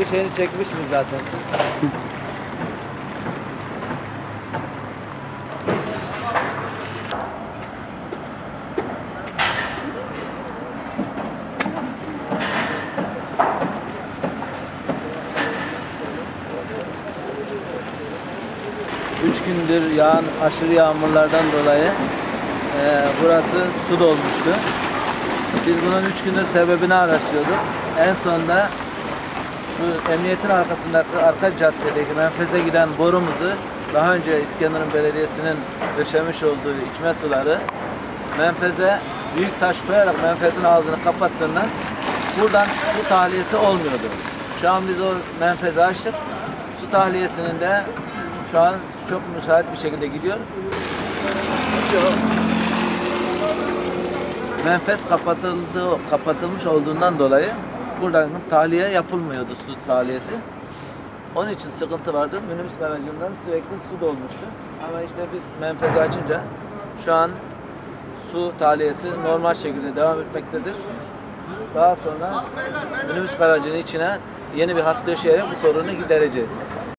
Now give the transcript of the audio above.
Bir şeyini çekmişsiniz zaten siz. Üç gündür yağan aşırı yağmurlardan dolayı e, burası su dolmuştu. Biz bunun üç gündür sebebini araştırıyorduk. En sonunda şu emniyetin arkasındaki arka caddedeki menfeze giden borumuzu daha önce İskenderun Belediyesi'nin döşemiş olduğu içme suları menfeze büyük taş koyarak menfezin ağzını kapattığından buradan su tahliyesi olmuyordu. Şu an biz o menfezi açtık. Su tahliyesinin de şu an çok müsait bir şekilde gidiyor. Menfez kapatıldı, kapatılmış olduğundan dolayı buradan tahliye yapılmıyordu su tahliyesi. Onun için sıkıntı vardı. Minibüs garajından sürekli su dolmuştu. Ama işte biz menfezi açınca şu an su tahliyesi normal şekilde devam etmektedir. Daha sonra minibüs garajının içine yeni bir hat döşeyerek bu sorunu gidereceğiz.